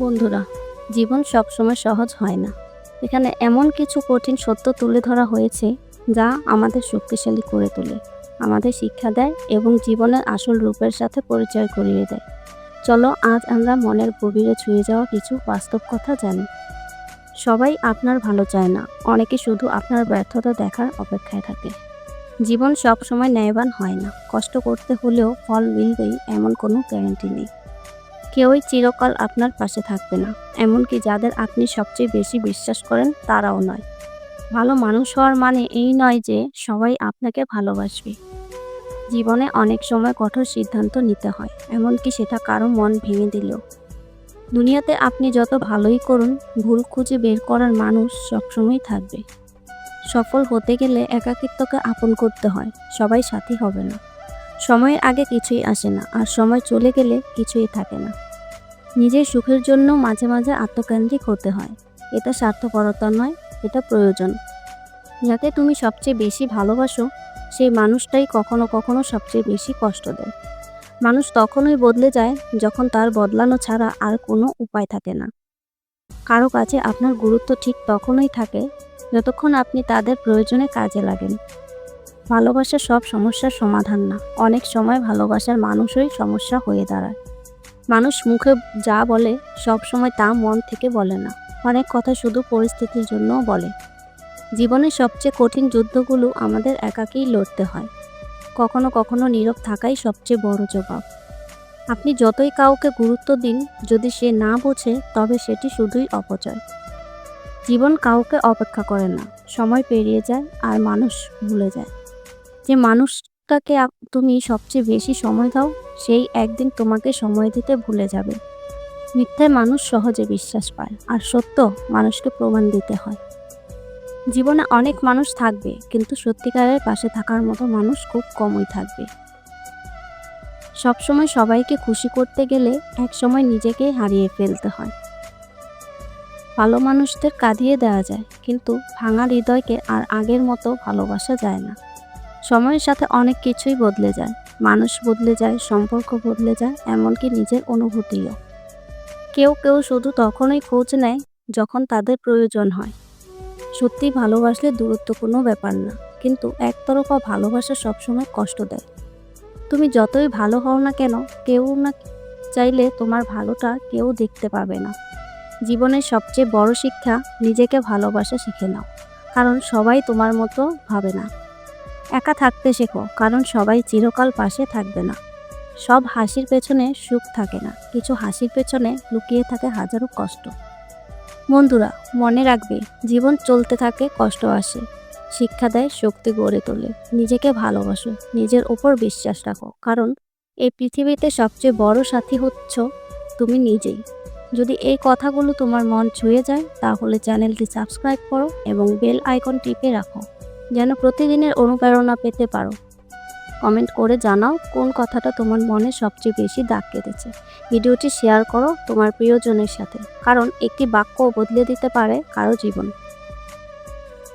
বন্ধুরা, জীবন সবসময় সহজ হয় না। এখানে এমন কিছু কঠিন সত্য তুলে ধরা হয়েছে যা আমাদের শক্তিশালী করে তোলে, আমাদের শিক্ষা দেয় এবং জীবনের আসল রূপের সাথে পরিচয় করিয়ে দেয়। চলো আজ আমরা মনের গভীরে ছুঁয়ে যাওয়া কিছু বাস্তব কথা জানি। সবাই আপনার ভালো চায় না, অনেকে শুধু আপনার ব্যর্থতা দেখার অপেক্ষায় থাকে। জীবন সবসময় ন্যায়বান হয় না, কষ্ট করতে হলেও ফল মিলবেই, এমন কোনো গ্যারান্টি নেই। কেউই চিরকাল আপনার পাশে থাকবে না। এমনকি যাদের আপনি সবচেয়ে বেশি বিশ্বাস করেন, তারাও নয়। ভালো মানুষ হওয়ার মানে এই নয় যে, সবাই আপনাকে ভালোবাসবে। জীবনে অনেক সময় কঠোর সিদ্ধান্ত নিতে হয়, এমনকি সেটা কারও মন ভেঙে দিলেও। দুনিয়াতে আপনি যত ভালোই করুন, ভুল খুঁজে বের করার মানুষ সবসময় থাকবে। সফল হতে গেলে একাকিত্বকে আপন করতে হয়, সবাই সাথী হবে না। সময়ের আগে কিছুই আসে না, আর সময় চলে গেলে কিছুই থাকে না। নিজের সুখের জন্য মাঝে মাঝে আত্মকেন্দ্রিক হতে হয়। এটা স্বার্থপরতা নয়, এটা প্রয়োজন। যাকে তুমি সবচেয়ে বেশি ভালোবাসো, সেই মানুষটাই কখনো কখনো সবচেয়ে বেশি কষ্ট দেয়। মানুষ তখনই বদলে যায় যখন তার বদলানো ছাড়া আর কোনো উপায় থাকে না। কারও কাছে আপনার গুরুত্ব ঠিক তখনই থাকে যতক্ষণ আপনি তাদের প্রয়োজনে কাজে লাগেন। ভালোবাসা সব সমস্যার সমাধান না। অনেক সময় ভালোবাসার মানুষই সমস্যা হয়ে দাঁড়ায়। মানুষ মুখে যা বলে, সব সময় তা মন থেকে বলে না। অনেক কথা শুধু পরিস্থিতির জন্যও বলে। জীবনের সবচেয়ে কঠিন যুদ্ধগুলো আমাদের একাকেই লড়তে হয়। কখনো কখনো নীরব থাকাই সবচেয়ে বড় জবাব। আপনি যতই কাউকে গুরুত্ব দিন, যদি সে না বোঝে, তবে সেটি শুধুই অপচয়। জীবন কাউকে অপেক্ষা করে না। সময় পেরিয়ে যায় আর মানুষ ভুলে যায়। যে মানুষটাকে তুমি সবচেয়ে বেশি সময় দাও, সেই একদিন তোমাকে সময় দিতে ভুলে যাবে। মিথ্যায় মানুষ সহজে বিশ্বাস পায়, আর সত্য মানুষকে প্রমাণ দিতে হয়। জীবনে অনেক মানুষ থাকবে, কিন্তু সত্যিকারের পাশে থাকার মতো মানুষ খুব কমই থাকবে। সবসময় সবাইকে খুশি করতে গেলে একসময় নিজেকেই হারিয়ে ফেলতে হয়। ভালো মানুষদের কাঁদিয়ে দেওয়া যায়, কিন্তু ভাঙা হৃদয়কে আর আগের মতো ভালোবাসা যায় না। সময়ের সাথে অনেক কিছুই বদলে যায়। মানুষ বদলে যায়, সম্পর্ক বদলে যায়, এমনকি নিজের অনুভূতিও। কেউ কেউ শুধু তখনই খোঁজ নেয় যখন তাদের প্রয়োজন হয়। সত্যি ভালোবাসলে দূরত্ব কোনো ব্যাপার না, কিন্তু একতরফা ভালোবাসা সবসময় কষ্ট দেয়। তুমি যতই ভালো হও না কেন, কেউ না চাইলে তোমার ভালোটা কেউ দেখতে পাবে না। জীবনের সবচেয়ে বড় শিক্ষা, নিজেকে ভালোবাসা শিখে নাও। কারণ সবাই তোমার মতো ভাবে না। একা থাকতে শেখো, কারণ সবাই চিরকাল পাশে থাকবে না। সব হাসির পেছনে সুখ থাকে না, কিছু হাসির পেছনে লুকিয়ে থাকে হাজারো কষ্ট। বন্ধুরা, মনে রাখবে, জীবন চলতে থাকে, কষ্ট আসে। শিক্ষা দেয়, শক্তি গড়ে তোলে। নিজেকে ভালোবাসো, নিজের ওপর বিশ্বাস রাখো। কারণ, এই পৃথিবীতে সবচেয়ে বড় সাথী হচ্ছ তুমি নিজেই। যদি এই কথাগুলো তোমার মন ছুঁয়ে যায়, তাহলে চ্যানেলটি সাবস্ক্রাইব করো এবং বেল আইকন টিপে রাখো। যেন প্রতিদিনের অনুপ্রেরণা পেতে পারো। কমেন্ট করে জানাও কোন কথাটা তোমার মনে সবচেয়ে বেশি দাগ কেটেছে। ভিডিওটি শেয়ার করো তোমার প্রিয়জনের সাথে, কারণ একটি বাক্য বদলে দিতে পারে কারও জীবন।